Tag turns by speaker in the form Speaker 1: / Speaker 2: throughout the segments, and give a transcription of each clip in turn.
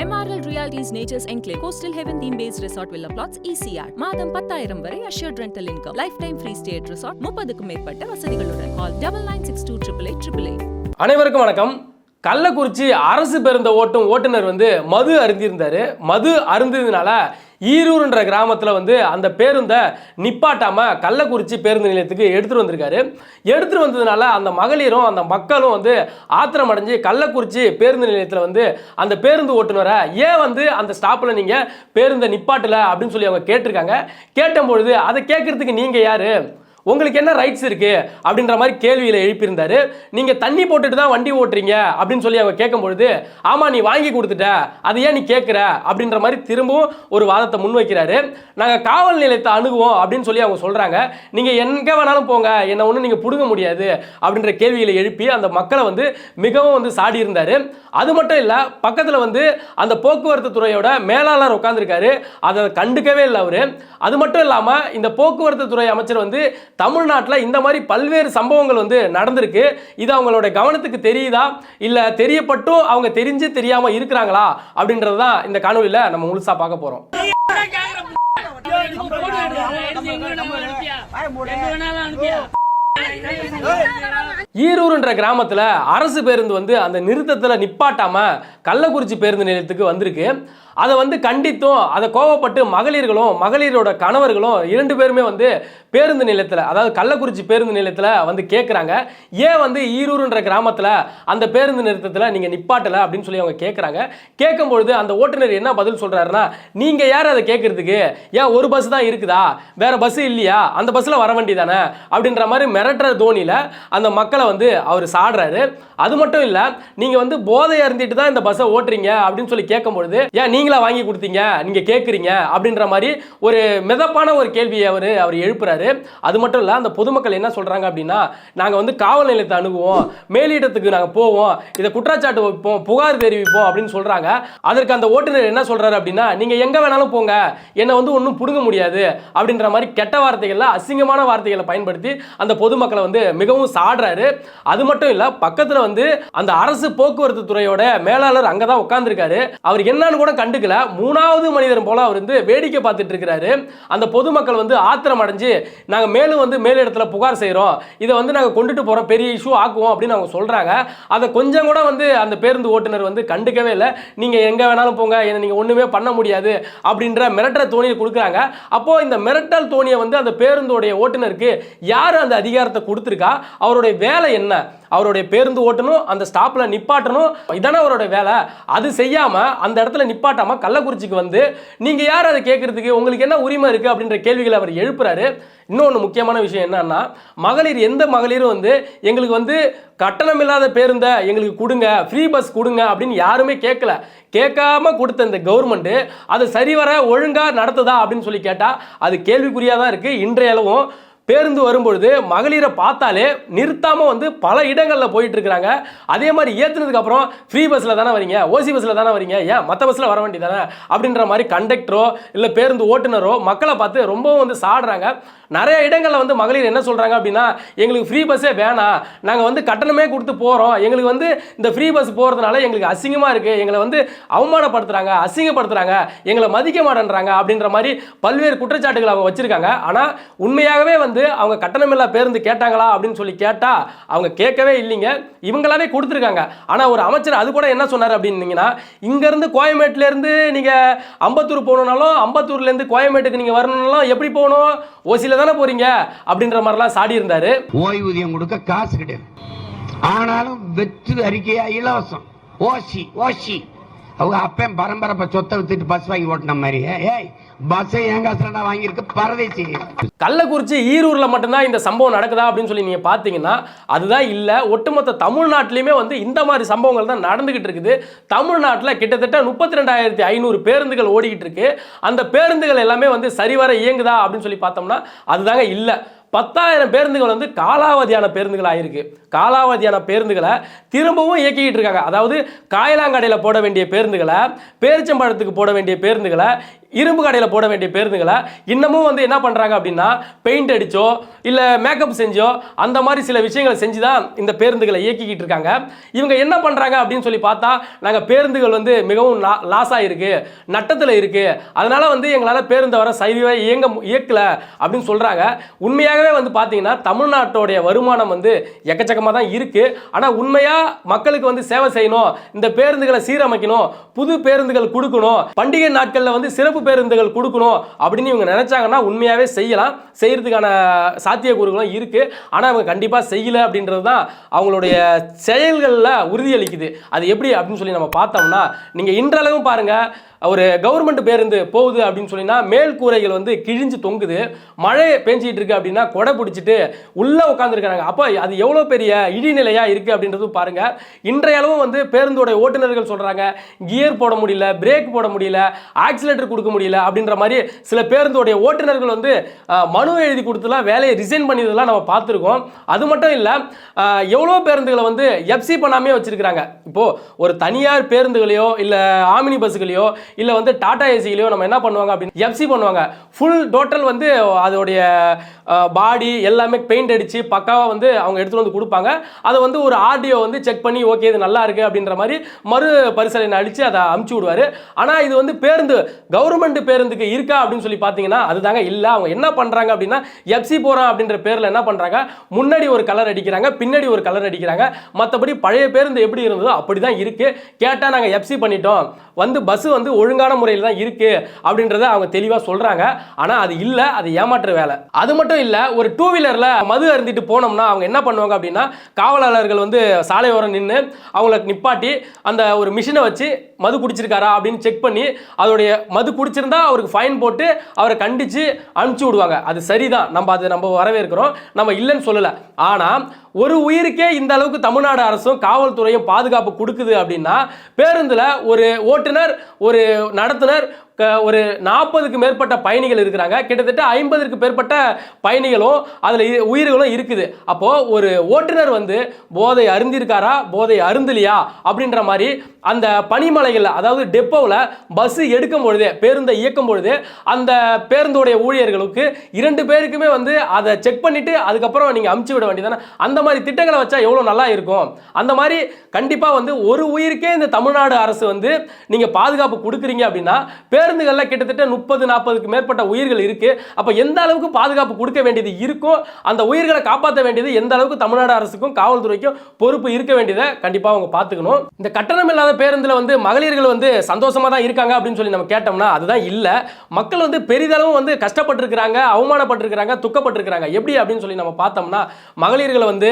Speaker 1: MRL realities nature's enclave coastal heaven theme base resort villa plots ECR மாதம் பத்தாயிரம் வரை assured rental income life time free at resort முப்பதுக்கும் மேற்பட்ட வசதிகளுடன். Call double nine six two triple eight triple eight
Speaker 2: அனைவருக்கும் வணக்கம். கள்ளக்குறிச்சி அரசு பேருந்த ஓட்டும் ஓட்டுநர் வந்து மது அருந்திருந்தாரு மது அருந்ததுனால ஈரூர்ன்ற கிராமத்தில் வந்து அந்த பேருந்தை நிப்பாட்டாமல் கள்ளக்குறிச்சி பேருந்து நிலையத்துக்கு எடுத்துகிட்டு வந்திருக்காரு. எடுத்துகிட்டு வந்ததுனால அந்த மகளிரும் அந்த மக்களும் வந்து ஆத்திரம் அடைஞ்சு கள்ளக்குறிச்சி பேருந்து நிலையத்தில் வந்து அந்த பேருந்து ஓட்டுநரை ஏன் வந்து அந்த ஸ்டாப்பில் நீங்கள் பேருந்தை நிப்பாட்டல? அப்படின்னு சொல்லி அவங்க கேட்டிருக்காங்க. கேட்டபொழுது அதை கேட்கறதுக்கு நீங்கள் யார்? உங்களுக்கு என்ன ரைட்ஸ் இருக்குது அப்படின்ற மாதிரி கேள்வியில் எழுப்பியிருந்தாரு. நீங்கள் தண்ணி போட்டுட்டு தான் வண்டி ஓட்டுறீங்க அப்படின்னு சொல்லி அவங்க கேட்கும்பொழுது ஆமாம் நீ வாங்கி கொடுத்துட்ட. அது ஏன் நீ கேட்குற? அப்படின்ற மாதிரி திரும்பவும் ஒரு வாதத்தை முன்வைக்கிறாரு. நாங்கள் காவல் நிலையத்தை அணுகுவோம் அப்படின்னு சொல்லி அவங்க சொல்கிறாங்க நீங்கள் எங்கே வேணாலும் போங்க. என்ன ஒன்றும் நீங்கள் பிடுங்க முடியாது அப்படின்ற கேள்விகளை எழுப்பி அந்த மக்களை வந்து மிகவும் வந்து சாடி இருந்தார். அது மட்டும் இல்லை பக்கத்தில் வந்து அந்த போக்குவரத்து துறையோட மேலாளர் உட்காந்துருக்காரு அதை கண்டுக்கவே இல்லை அவர். அது மட்டும் இல்லாமல் இந்த போக்குவரத்து துறை அமைச்சர் வந்து தமிழ்நாட்டில் இந்த மாதிரி பல்வேறு சம்பவங்கள் வந்து நடந்திருக்கு. இது அவங்களோட கவனத்துக்கு தெரியுதா? இல்லை தெரியப்பட்டும் அவங்க தெரிஞ்சு தெரியாம இருக்கிறாங்களா? அப்படின்றது தான் இந்த காணொலியில் நம்ம முழுசா பார்க்க போறோம். ஈரூர்ன்ற கிராமத்தில் அரசு பேருந்து வந்து அந்த நிறுத்தத்தில் நிப்பாட்டாம கள்ளக்குறிச்சி பேருந்து நிலையத்துக்கு வந்திருக்கு. அதை வந்து கண்டித்தும் அதை கோவப்பட்டு மகளிர்களும் மகளிரோட கணவர்களும் இரண்டு பேருமே வந்து பேருந்து நிலையத்தில் அதாவது கள்ளக்குறிச்சி பேருந்து நிலையத்தில் வந்து கேட்குறாங்க ஏன் வந்து ஈரூருன்ற கிராமத்தில் அந்த பேருந்து நிறுத்தத்தில் நீங்கள் நிப்பாட்டலை அப்படின்னு சொல்லி அவங்க கேட்குறாங்க கேட்கும்பொழுது அந்த ஓட்டுநர் என்ன பதில் சொல்கிறாருன்னா நீங்கள் யார் அதை கேட்குறதுக்கு ஏன் ஒரு பஸ் தான் இருக்குதா? வேற பஸ் இல்லையா? அந்த பஸ்ஸில் வர வேண்டி தானே அப்படின்ற மாதிரி மிரட்டுற தோனியில் அந்த மக்களை வந்து அவர் சாடுறாரு. அது மட்டும் இல்லை நீங்கள் வந்து போதை அருந்திட்டு தான் இந்த பஸ்ஸை ஓட்டுறீங்க அப்படின்னு சொல்லி கேட்கும்பொழுது ஏன் நீங்களா வாங்கி கொடுத்தீங்க நீங்கள் கேட்குறீங்க அப்படின்ற மாதிரி ஒரு மிதப்பான ஒரு கேள்வியை அவர் அவர் எழுப்புறாரு. அது மட்டும் இல்லை அந்த பொதுமக்கள் என்ன சொல்கிறாங்க அப்படின்னா நாங்கள் வந்து காவல் நிலையத்தை அணுகுவோம் மேலிடத்துக்கு நாங்கள் போவோம் இதை குற்றச்சாட்டு வைப்போம் புகார் தெரிவிப்போம் அப்படின்னு சொல்கிறாங்க அதற்கு அந்த ஓட்டுநர் என்ன சொல்கிறாரு அப்படின்னா நீங்கள் எங்கே வேணாலும் போங்க என்னை வந்து ஒன்றும் பிடுங்க முடியாது அப்படின்ற மாதிரி கெட்ட வார்த்தைகளில் அசிங்கமான வார்த்தைகளை பயன்படுத்தி அந்த பொதுமக்களை வந்து மிகவும் சாடுறாரு. அது மட்டும் இல்லை பக்கத்தில் வந்து அந்த அரசு போக்குவரத்து துறையோட மேலாளர் அங்கே தான் உட்காந்துருக்காரு அவர் என்னன்னு கூட கண்டுக்கல. மூணாவது மனிதன் போல அவர் வந்து வேடிக்கை பார்த்துட்டு இருக்கிறாரு. அந்த பொதுமக்கள் வந்து ஆத்திரம் அடைஞ்சு நாங்கள் மேலும் வந்து மேலிடத்தில் புகார் செய்கிறோம் இதை வந்து நாங்கள் கொண்டுட்டு போகிறோம் பெரிய இஷ்யூ ஆக்குவோம் அப்படின்னு அவங்க சொல்கிறாங்க அதை கொஞ்சம் கூட வந்து அந்த பேருந்து ஓட்டுநர் வந்து கண்டுக்கவே இல்லை. நீங்கள் எங்கே வேணாலும் போங்க என்னை நீங்கள் ஒன்றுமே பண்ண முடியாது அப்படின்ற மிரட்டல் தோணியை கொடுக்குறாங்க. அப்போது இந்த மிரட்டல் தோணியை வந்து அந்த பேருந்தோடைய ஓட்டுநருக்கு யார் அந்த அதிகாரத்தை கொடுத்துருக்கா? அவருடைய வேலை என்ன? அவருடைய பேருந்து ஓட்டணும் அந்த ஸ்டாப்பில் நிப்பாட்டணும். இதானே அவரோட வேலை. அது செய்யாமல் அந்த இடத்துல நிப்பாட்டாமல் கள்ளக்குறிச்சிக்கு வந்து நீங்கள் யார் அதை கேட்குறதுக்கு? உங்களுக்கு என்ன உரிமை இருக்குது அப்படின்ற கேள்விகளை அவர் எழுப்புறாரு. இன்னொன்று முக்கியமான விஷயம் என்னன்னா மகளிர் எந்த மகளிரும் வந்து எங்களுக்கு வந்து கட்டணம் இல்லாத பேருந்தை எங்களுக்கு கொடுங்க ஃப்ரீ பஸ் கொடுங்க அப்படின்னு யாருமே கேட்கல. கேட்காம கொடுத்த இந்த கவர்மெண்ட்டு அது சரிவர ஒழுங்காக நடத்துதா அப்படின்னு சொல்லி கேட்டால் அது கேள்விக்குறியாக தான் இருக்குது இன்றையளவும் பேருந்து வரும்பொழுது மகளிரை பார்த்தாலே நிறுத்தாமல் வந்து பல இடங்களில் போயிட்டு இருக்கிறாங்க அதே மாதிரி ஏற்றுனதுக்கு அப்புறம் ஃப்ரீ பஸ்ஸில் தானே வரீங்க? ஓசி பஸ்ஸில் தானே வரீங்க? ஏன்? மற்ற பஸ்ஸில் வர வேண்டியதானே? அப்படின்ற மாதிரி கண்டக்டரோ இல்லை பேருந்து ஓட்டுநரோ மக்களை பார்த்து ரொம்பவும் வந்து சாடுறாங்க. நிறைய இடங்களில் வந்து மகளிர் என்ன சொல்கிறாங்க அப்படின்னா எங்களுக்கு ஃப்ரீ பஸ்ஸே வேணாம். நாங்கள் வந்து கட்டணமே கொடுத்து போகிறோம் எங்களுக்கு வந்து இந்த ஃப்ரீ பஸ் போகிறதுனால எங்களுக்கு அசிங்கமாக இருக்குது எங்களை வந்து அவமானப்படுத்துகிறாங்க அசிங்கப்படுத்துகிறாங்க எங்களை மதிக்க மாட்டேன்றாங்க அப்படின்ற மாதிரி பல்வேறு குற்றச்சாட்டுகள் அவங்க வச்சுருக்காங்க. ஆனால் உண்மையாகவே வந்து அவங்க கட்டணமில்லா பேருந்து கேட்டாங்களா அப்படின்னு சொல்லி கேட்டால் அவங்க கேட்கவே இல்லைங்க. இவங்களாவே கொடுத்துருக்காங்க. ஆனால் ஒரு அமைச்சர் அது கூட என்ன சொன்னார் அப்படின்னீங்கன்னா இங்கேருந்து கோயம்பேட்டிலேருந்து நீங்கள் அம்பத்தூர் போகணுன்னாலும் அம்பத்தூர்லேருந்து கோயம்பேட்டுக்கு நீங்கள் வரணுன்னாலும் எப்படி போகணும்? ஓசியில் தானே போகிறீங்க அப்படின்ற மாதிரிலாம் சாடி இருந்தார்.
Speaker 3: ஓய்வூதியம் கொடுக்க காசு கிடையாது. ஆனாலும் வெற்று அறிக்கையா இலவசம். ஓசி ஓசி. அவங்க அப்பயும் பரம்பரை சொத்தை வித்துட்டு பஸ் வாங்கி ஓட்டின மாதிரி ஏய் பஸ்ஸை என் காசுலடா வாங்கியிருக்கு? பரதேசி.
Speaker 2: கள்ளக்குறிச்சி ஈரூரில் மட்டும்தான் இந்த சம்பவம் நடக்குதா அப்படின்னு சொல்லி நீங்கள் பார்த்தீங்கன்னா அதுதான் இல்லை. ஒட்டுமொத்த தமிழ்நாட்டிலையுமே வந்து இந்த மாதிரி சம்பவங்கள் தான் நடந்துகிட்டு இருக்குது. தமிழ்நாட்டில் கிட்டத்தட்ட முப்பத்தி ரெண்டாயிரத்தி ஐநூறு பேருந்துகள் ஓடிக்கிட்டு இருக்கு. அந்த பேருந்துகள் எல்லாமே வந்து சரிவர இயங்குதா அப்படின்னு சொல்லி பார்த்தோம்னா அதுதாங்க இல்லை. பத்தாயிரம் பேருந்துகள் வந்து காலாவதியான பேருந்துகள் ஆயிருக்கு காலாவதியான பேருந்துகளை திரும்பவும் இயக்கிக்கிட்டு இருக்காங்க. அதாவது காயலாங்கடையில் போட வேண்டிய பேருந்துகளை பேரிச்சம்பழத்துக்கு போட வேண்டிய பேருந்துகளை இரும்பு கடையில் போட வேண்டிய பேருந்துகளை இன்னமும் வந்து என்ன பண்ணுறாங்க அப்படின்னா பெயிண்ட் அடித்தோ இல்லை மேக்கப் செஞ்சோ அந்த மாதிரி சில விஷயங்களை செஞ்சு தான் இந்த பேருந்துகளை இயக்கிக்கிட்டு இருக்காங்க. இவங்க என்ன பண்ணுறாங்க அப்படின்னு சொல்லி பார்த்தா நாங்கள் பேருந்துகள் வந்து மிகவும் லாஸ் ஆகிருக்கு நட்டத்தில் இருக்குது அதனால் வந்து எங்களால் பேருந்தை வர சரிவே இயங்க இயக்கலை இயக்கல அப்படின்னு சொல்கிறாங்க உண்மையாகவே வந்து பார்த்தீங்கன்னா தமிழ்நாட்டோடைய வருமானம் வந்து எக்கச்சக்கமாக தான் இருக்குது ஆனால் உண்மையாக மக்களுக்கு வந்து சேவை செய்யணும் இந்த பேருந்துகளை சீரமைக்கணும் புது பேருந்துகள் கொடுக்கணும். பண்டிகை நாட்களில் வந்து சிறப்பு பேருந்துகள் கொடுக்கணும் அப்படின்னு இவங்க நினச்சாங்கன்னா உண்மையாகவே செய்யலாம். செய்யறதுக்கான சாத்தியக்கூறுகளும் இருக்குது ஆனால் அவங்க கண்டிப்பாக செய்யல அப்படின்றது தான் அவங்களுடைய செயல்களில் உறுதியளிக்குது. அது எப்படி அப்படின்னு சொல்லி நம்ம பார்த்தோம்னா நீங்கள் இன்றளவும் பாருங்க ஒரு கவர்மெண்ட் பேருந்து போகுது அப்படின்னு சொல்லினா மேல் கூரைகள் வந்து கிழிஞ்சு தொங்குது. மழை பெஞ்சிட்டு இருக்கு அப்படின்னா கொடை பிடிச்சிட்டு உள்ளே உட்காந்துருக்காங்க அப்போ அது எவ்வளோ பெரிய இடிநிலையா இருக்கு அப்படின்றது பாருங்க. இன்றைய அளவும் வந்து பேருந்தோட ஓட்டுநர்கள் சொல்றாங்க கியர் போட முடியல பிரேக் போட முடியல ஆக்சிலேட்டர் கொடுக்க முடியல அப்படின்ற மாதிரி சில பேருந்துடைய ஓட்டுநர்கள் வந்து மனு எழுதி கொடுத்துலாம் வேலையை ரிசைன் பண்ணியதெல்லாம் நம்ம பார்த்துருக்கோம். அது மட்டும் இல்லை எவ்வளோ பேருந்துகளை வந்து எஃப்சி பண்ணாமே வச்சிருக்கிறாங்க. இப்போ ஒரு தனியார் பேருந்துகளையோ இல்லை ஆமினி பஸ்ஸுகளையோ இல்லை வந்து டாடா ஏசிகளையோ நம்ம என்ன பண்ணுவாங்க அப்படின்னு எஃப்சி பண்ணுவாங்க. ஃபுல் டோட்டல் வந்து அதோடைய பாடி எல்லாமே பெயிண்ட் அடித்து பக்காவாக வந்து அவங்க எடுத்துகிட்டு வந்து கொடுப்பாங்க. அதை வந்து ஒரு ஆர்டியோ வந்து செக் பண்ணி ஓகே இது நல்லா இருக்கு அப்படின்ற மாதிரி மறு பரிசீலனை அடித்து அதை அமுச்சு விடுவார். ஆனால் இது வந்து பேருந்து கவர்மெண்ட் கவர்மெண்ட் பேருந்துக்கு இருக்கா அப்படின்னு சொல்லி பார்த்தீங்கன்னா அதுதாங்க. இல்லை அவங்க என்ன பண்ணுறாங்க அப்படின்னா எப்சி போகிறோம் அப்படின்ற பேரில் என்ன பண்ணுறாங்க முன்னாடி ஒரு கலர் அடிக்கிறாங்க பின்னாடி ஒரு கலர் அடிக்கிறாங்க. மற்றபடி பழைய பேருந்து எப்படி இருந்ததோ அப்படி தான் இருக்குது கேட்டால் நாங்கள் எஃப்சி பண்ணிட்டோம். வந்து பஸ் வந்து ஒழுங்கான முறையில் தான் இருக்குது அப்படின்றத அவங்க தெளிவாக சொல்கிறாங்க ஆனால் அது இல்லை அது ஏமாற்று வேலை. அது மட்டும் இல்லை ஒரு டூ வீலரில் மது அருந்திட்டு போனோம்னா அவங்க என்ன பண்ணுவாங்க அப்படின்னா காவலாளர்கள் வந்து சாலை ஓரம் நின்று அவங்கள நிப்பாட்டி அந்த ஒரு மிஷினை வச்சு மது குடிச்சிருக்காரா அப்படின்னு செக் பண்ணி அதோடைய மது பிடிச்சிருந்தா அவருக்கு ஃபைன் போட்டு அவரை கண்டித்து அனுப்பிச்சி விடுவாங்க. அது சரிதான். நம்ம அது நம்ம வரவேற்கிறோம். நம்ம இல்லைன்னு சொல்லலை. ஆனால் ஒரு உயிருக்கே இந்த அளவுக்கு தமிழ்நாடு அரசும் காவல்துறையும் பாதுகாப்பு கொடுக்குது அப்படின்னா பேருந்தில் ஒரு ஓட்டுநர் ஒரு நடத்துனர் ஒரு நாற்பதுக்கு மேற்பட்ட பயணிகள் இருக்கிறாங்க. கிட்டத்தட்ட ஐம்பதுக்கு மேற்பட்ட பயணிகளும் அதில் உயிர்களும் இருக்குது. அப்போது ஒரு ஓட்டுநர் வந்து போதை அருந்திருக்காரா? போதை அருந்தலையா? அப்படின்ற மாதிரி அந்த பனிமலைகளில் அதாவது டெப்போவில் பஸ் எடுக்கும் பொழுதே பேருந்தை இயக்கும் பொழுது அந்த பேருந்தோடைய ஊழியர்களுக்கு இரண்டு பேருக்குமே வந்து அதை செக் பண்ணிவிட்டு அதுக்கப்புறம் நீங்கள் அமுச்சு விட வேண்டியதானே அந்த மாதிரி திட்டங்களை வச்சா எவ்வளோ நல்லா இருக்கும்? அந்த மாதிரி கண்டிப்பாக வந்து ஒரு உயிருக்கே இந்த தமிழ்நாடு அரசு வந்து நீங்கள் பாதுகாப்பு கொடுக்குறீங்க அப்படின்னா பேருந்துகளில் கிட்டத்தட்ட முப்பது நாற்பதுக்கு மேற்பட்ட உயிர்கள் இருக்குது அப்போ எந்த அளவுக்கு பாதுகாப்பு கொடுக்க வேண்டியது இருக்கோ அந்த உயிர்களை காப்பாற்ற வேண்டியது எந்த அளவுக்கு தமிழ்நாடு அரசுக்கும் காவல்துறைக்கும் பொறுப்பு இருக்க வேண்டியதை கண்டிப்பாக அவங்க பார்த்துக்கணும். இந்த கட்டணம் இல்லாத பேருந்தில் வந்து மகளிர்கள் வந்து சந்தோஷமாக தான் இருக்காங்க அப்படின்னு சொல்லி நம்ம கேட்டோம்னா அதுதான் இல்லை. மக்கள் வந்து பெரிதளவும் வந்து கஷ்டப்பட்டிருக்கிறாங்க அவமானப்பட்டிருக்கிறாங்க துக்கப்பட்டிருக்கிறாங்க. எப்படி அப்படின்னு சொல்லி நம்ம பார்த்தோம்னா மகளிர்களை வந்து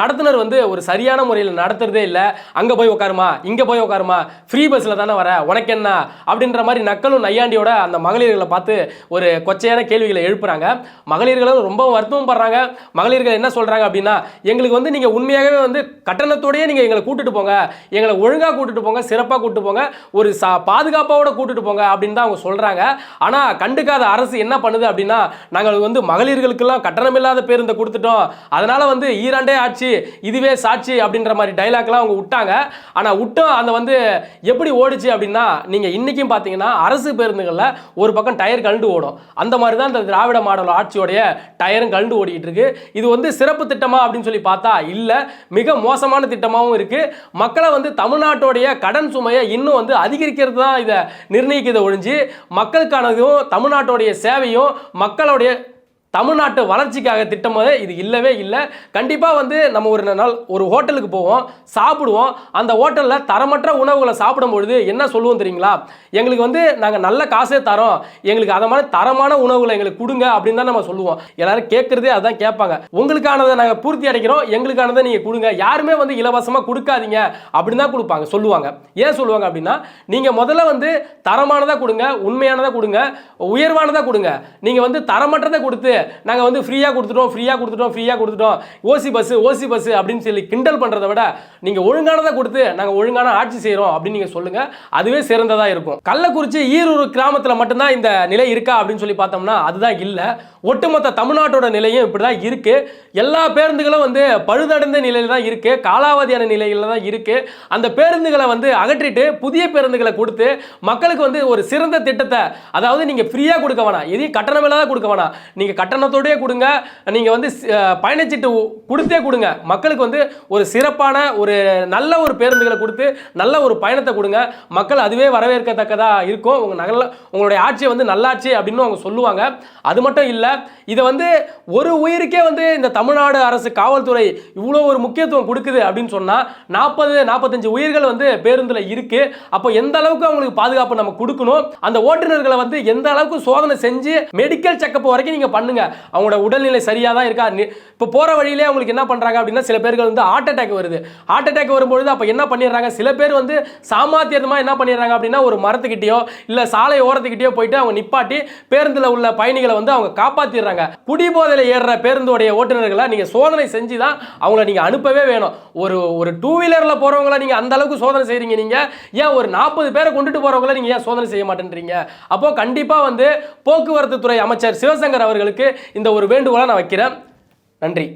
Speaker 2: நடத்துனர் வந்து ஒரு சரியான முறையில் நடத்துறதே இல்லை. அங்கே போய் உட்காருமா இங்கே போய் உட்காருமா ஃப்ரீ பஸ்ஸில் தானே வர உனக்கு என்ன அப்படின்ற மாதிரி நக்கலும் நையாண்டியோட அந்த மகளிர்களை பார்த்து ஒரு கொச்சையான கேள்விகளை எழுப்புறாங்க. மகளிர்களும் ரொம்ப வருத்தமும் படுறாங்க. மகளிர்கள் என்ன சொல்கிறாங்க அப்படின்னா எங்களுக்கு வந்து நீங்கள் உண்மையாகவே வந்து கட்டணத்தோடயே நீங்கள் எங்களை கூட்டிட்டு போங்க. எங்களை ஒழுங்காக கூட்டிட்டு போங்க சிறப்பாக கூட்டிட்டு போங்க. ஒரு சா பாதுகாப்போட கூட்டிட்டு போங்க அப்படின்னு தான் அவங்க சொல்கிறாங்க ஆனால் கண்டுக்காத அரசு என்ன பண்ணுது அப்படின்னா நாங்கள் வந்து மகளிர்களுக்கெல்லாம் கட்டணமில்லாத பேருந்தை கொடுத்துட்டோம். அதனால் வந்து ஈராண்டே ஆட்சி இதுவே சாட்சி அப்படின்ற மாதிரி டைலாக்லாம் அவங்க விட்டாங்க. ஆனால் விட்டோம். அந்த வந்து எப்படி ஓடுச்சு அப்படின்னா நீங்கள் இன்றைக்கும் பார்த்தீங்கன்னா அரசு பேருந்துகளில் ஒரு பக்கம் டயர் கழண்டு ஓடும். அந்த மாதிரி தான் இந்த திராவிட மாடல் ஆட்சியோடைய டயரும் கழண்டு ஓடிக்கிட்டு இருக்கு. இது வந்து சிறப்பு திட்டமா அப்படின்னு சொல்லி பார்த்தா இல்லை. மிக மோசமான திட்டமாகவும் இருக்குது மக்களை வந்து தமிழ்நாட்டோடைய கடன் சுமையை இன்னும் வந்து அதிகரிக்கிறது தான் இதை நிர்ணயிக்கிறத ஒழிஞ்சு மக்களுக்கானதும் தமிழ்நாட்டோடைய சேவையும் மக்களுடைய தமிழ்நாட்டு வளர்ச்சிக்காக திட்டம் போது இது இல்லவே இல்லை. கண்டிப்பாக வந்து நம்ம ஒரு நாள் ஒரு ஹோட்டலுக்கு போவோம் சாப்பிடுவோம். அந்த ஹோட்டலில் தரமற்ற உணவுகளை சாப்பிடும் பொழுது என்ன சொல்லுவோம் தெரியுங்களா? எங்களுக்கு வந்து நாங்கள் நல்ல காசே தரோம். எங்களுக்கு அதை மாதிரி தரமான உணவுகளை எங்களுக்கு கொடுங்க அப்படின்னு தான் நம்ம சொல்லுவோம். எல்லாரும் கேட்குறதே அதான் கேட்பாங்க. உங்களுக்கானதை நாங்கள் பூர்த்தி அடைக்கிறோம் எங்களுக்கானதை நீங்கள் கொடுங்க. யாருமே வந்து இலவசமாக கொடுக்காதீங்க அப்படின்னு தான் கொடுப்பாங்க சொல்லுவாங்க. ஏன் சொல்லுவாங்க அப்படின்னா நீங்கள் முதல்ல வந்து தரமானதாக கொடுங்க உண்மையானதாக கொடுங்க உயர்வானதாக கொடுங்க. நீங்கள் வந்து தரமற்றதை கொடுத்து நாங்கள் வந்து ஃப்ரீயாக கொடுத்துட்டோம் ஃப்ரீயாக கொடுத்துட்டோம் ஃப்ரீயாக கொடுத்துட்டோம். ஓசி பஸ் ஓசி பஸ் அப்படின்னு சொல்லி கிண்டல் பண்ணுறதை விட நீங்கள் ஒழுங்கானதை கொடுத்து நாங்கள் ஒழுங்கான ஆட்சி செய்கிறோம் அப்படின்னு நீங்கள் சொல்லுங்கள் அதுவே சிறந்ததாக இருக்கும். கள்ளக்குறிச்சி ஈரூர் கிராமத்தில் மட்டும்தான் இந்த நிலை இருக்கா அப்படின்னு சொல்லி பார்த்தோம்னா அதுதான் இல்லை. ஒட்டுமொத்த தமிழ்நாட்டோட நிலையும் இப்படி தான் இருக்குது எல்லா பேருந்துகளும் வந்து பழுதடைந்த நிலையில் தான் இருக்குது காலாவதியான நிலையில் தான் இருக்குது அந்த பேருந்துகளை வந்து அகற்றிட்டு புதிய பேருந்துகளை கொடுத்து மக்களுக்கு வந்து ஒரு சிறந்த திட்டத்தை அதாவது நீங்கள் ஃப்ரீயாக கொடுக்க வேணாம். எதையும் கட்டணம் இல்லாத கொடுக்க வேணாம். நீங்கள் கட்டணத்தோடயே கொடுங்க. நீங்கள் வந்து பயணச்சீட்டு கொடுத்தே கொடுங்க. மக்களுக்கு வந்து ஒரு சிறப்பான ஒரு நல்ல ஒரு பேருந்துகளை கொடுத்து நல்ல ஒரு பயணத்தை கொடுங்க. மக்கள் அதுவே வரவேற்கத்தக்கதாக இருக்கும். உங்கள் நகரில் உங்களுடைய ஆட்சியை வந்து நல்லாட்சி அப்படின்னு அவங்க சொல்லுவாங்க. அது மட்டும் இல்லை இதை வந்து ஒரு உயிருக்கே வந்து இந்த தமிழ்நாடு அரசு காவல்துறை இவ்வளோ ஒரு முக்கியத்துவம் கொடுக்குது அப்படின்னு சொன்னால் நாற்பது நாற்பத்தஞ்சு உயிர்கள் வந்து பேருந்தில் இருக்குது அப்போ எந்த அளவுக்கு அவங்களுக்கு பாதுகாப்பு நம்ம கொடுக்கணும்? அந்த ஓட்டுநர்களை வந்து எந்த அளவுக்கு சோதனை செஞ்சு மெடிக்கல் செக்கப் வரைக்கும் நீங்கள் பண்ணுங்க. அவங்களோட உடல்நிலை சரியாக தான் இருக்கா இப்போ போகிற வழியிலே அவங்களுக்கு என்ன பண்ணுறாங்க அப்படின்னா சில பேர்கள் வந்து ஹார்ட் அட்டாக் வருது. ஹார்ட் அட்டாக் வரும்பொழுது அப்போ என்ன பண்ணிடுறாங்க? சில பேர் வந்து சாமாத்தியமாக என்ன பண்ணிடுறாங்க அப்படின்னா ஒரு மரத்துக்கிட்டேயோ இல்லை சாலை ஓரத்துக்கிட்டேயோ போயிட்டு அவங்க நிப்பாட்டி பேருந்தில் உள்ள பயணிகளை வந்து அவங்க காப்பாற்றிடுறாங்க குடிபோதையில் ஏறுற பேருந்தோடைய ஓட்டுநர்களை நீங்கள் சோதனை செஞ்சு தான் அவங்கள நீங்கள் அனுப்பவே வேணும். ஒரு ஒரு டூ வீலரில் போகிறவங்கள நீங்கள் அந்த அளவுக்கு சோதனை செய்கிறீங்க நீங்கள் ஏன் ஒரு நாற்பது பேரை கொண்டுட்டு போகிறவங்கள நீங்கள் ஏன் சோதனை செய்ய மாட்டேன்றீங்க? அப்போது கண்டிப்பாக வந்து போக்குவரத்து துறை அமைச்சர் சிவசங்கர் அவர்களுக்கு இந்த ஒரு வேண்டுகோளை நான் வைக்கிறேன். நன்றி.